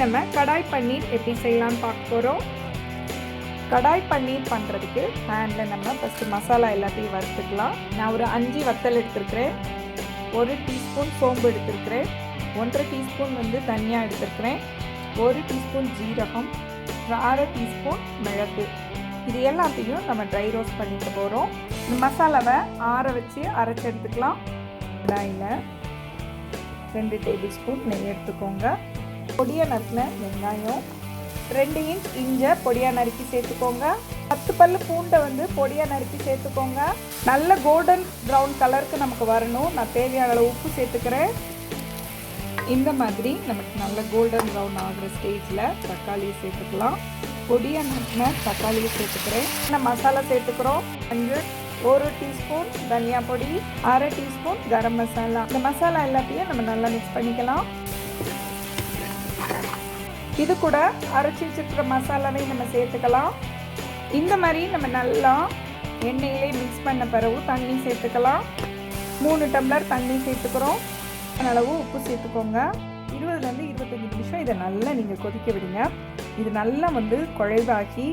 நம்ம கடாய் பன்னீர் எப்படி செய்யலாம்னு பார்க்க போகிறோம் கடாய் பன்னீர் பண்ணுறதுக்கு பேனில் நம்ம ஃபஸ்ட்டு மசாலா எல்லாத்தையும் வறுத்துக்கலாம். நான் ஒரு அஞ்சு வத்தல் எடுத்துருக்கிறேன். ஒரு டீஸ்பூன் சோம்பு எடுத்துருக்கிறேன். ஒன்றரை டீஸ்பூன் வந்து தனியாக எடுத்துருக்கிறேன். ஒரு டீஸ்பூன் ஜீரகம். அரை டீஸ்பூன் மிளகு. இது எல்லாத்தையும் நம்ம ட்ரை ரோஸ்ட் பண்ணிக்க போகிறோம் இந்த மசாலாவை ஆற வச்சு அரைச்சி எடுத்துக்கலாம். கடாயில் ரெண்டு டேபிள் ஸ்பூன் நெய் எடுத்துக்கோங்க. பொடியாக நறுக்கின வெங்காயம் ரெண்டு இன்ச் இஞ்சை பொடியாக நறுக்கி சேர்த்துக்கோங்க. பத்து பல்லு பூண்டை வந்து பொடியாக நறுக்கி சேர்த்துக்கோங்க. நல்ல கோல்டன் ப்ரௌன் கலருக்கு நமக்கு வரணும். நான் தேவையான அளவு உப்பு சேர்த்துக்கிறேன். இந்த மாதிரி நமக்கு நல்ல கோல்டன் ப்ரௌன் ஆகிற ஸ்டேஜில் தக்காளியை சேர்த்துக்கலாம். பொடியாக நறுக்கின தக்காளியை சேர்த்துக்கிறேன். இந்த மசாலா சேர்த்துக்கிறோம். அஞ்சு ஒரு டீஸ்பூன் தனியா பொடி அரை டீஸ்பூன் கரம் மசாலா. இந்த மசாலா எல்லாத்தையும் நம்ம நல்லா மிக்ஸ் பண்ணிக்கலாம். இது கூட அரைச்சி வச்சுருக்கிற மசாலாவை நம்ம சேர்த்துக்கலாம். இந்த மாதிரி நம்ம நல்லா எண்ணெயிலே மிக்ஸ் பண்ண பிறகு தண்ணி சேர்த்துக்கலாம். மூணு டம்ளர் தண்ணி சேர்த்துக்கிறோம். அளவு உப்பு சேர்த்துக்கோங்க. இருபதுலேருந்து இருபத்தஞ்சி நிமிஷம் இதை நல்லா நீங்கள் கொதிக்க விடுங்க. இது நல்லா வந்து குழைவாக்கி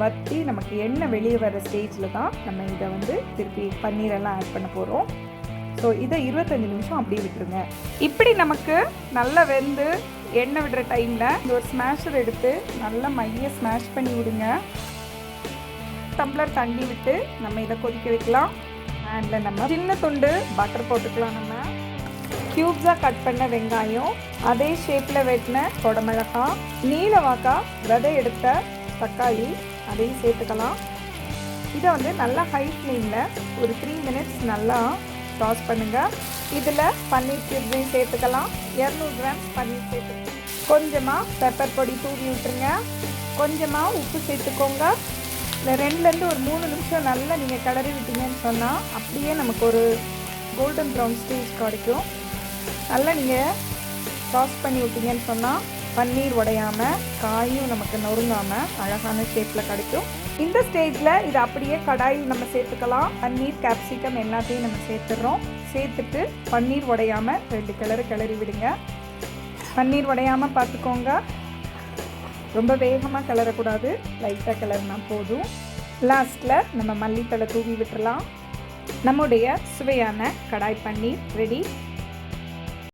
வற்றி நமக்கு எண்ணெய் வெளியே வர ஸ்டேஜில் தான் நம்ம இதை வந்து திருப்பி பன்னீரெல்லாம் ஆட் பண்ண போகிறோம் ஸோ இதை இருபத்தஞ்சி நிமிஷம் அப்படியே விட்டுருங்க. இப்படி நமக்கு நல்லா வெந்து எண்ணெய் விடுற டைமில் இந்த ஒரு ஸ்மாஷர் எடுத்து நல்லா மைய ஸ்மாஷ் பண்ணி விடுங்க. டம்ளர் தண்ணி விட்டு நம்ம இதை கொதிக்க வைக்கலாம். அண்டில் நம்ம சின்ன துண்டு பட்டர் போட்டுக்கலாம் நம்ம. க்யூப்ஸாக கட் பண்ண வெங்காயம் அதே ஷேப்பில் வெட்டின கொடமிளகாய் நீல வாக்கா விதை எடுத்த தக்காளி அதையும் சேர்த்துக்கலாம். இதை வந்து நல்லா ஹை ஃப்ளேமில் ஒரு த்ரீ மினிட்ஸ் நல்லா டாஸ் பண்ணுங்கள் இதில் பன்னீர் கியூப்ஸையும் சேர்த்துக்கலாம். இரநூறு கிராம் பன்னீர் சேர்த்துக்கலாம். கொஞ்சமாக பெப்பர் பொடி தூவி விட்டுருங்க. கொஞ்சமாக உப்பு சேர்த்துக்கோங்க. இல்லை ரெண்டுலேருந்து ஒரு மூணு நிமிஷம் நல்லா நீங்கள் கிளறி விட்டீங்கன்னு சொன்னால் அப்படியே நமக்கு ஒரு கோல்டன் ப்ரௌன் ஸ்டேஜ் கிடைக்கும். நல்லா நீங்கள் சாஸ் பண்ணி விட்டீங்கன்னு சொன்னால் பன்னீர் உடையாமல் காயும் நமக்கு நொறுங்காமல் அழகான ஷேப்பில் கிடைக்கும். இந்த ஸ்டேஜில் இது அப்படியே கடாயில் நம்ம சேர்த்துக்கலாம். பன்னீர் கேப்சிகம் எல்லாத்தையும் நம்ம சேர்த்துடுறோம். சேர்த்துட்டு பன்னீர் உடையாமல் ரெண்டு கிளறு கிளறி விடுங்க. பன்னீர் உடையாமல் பார்த்துக்கோங்க. ரொம்ப வேகமாக கிளறக்கூடாது. லைட்டாக கிளறினா போதும். லாஸ்ட்டில் நம்ம மல்லித்தலை தூவி விட்டுறலாம். நம்முடைய சுவையான கடாய் பன்னீர் ரெடி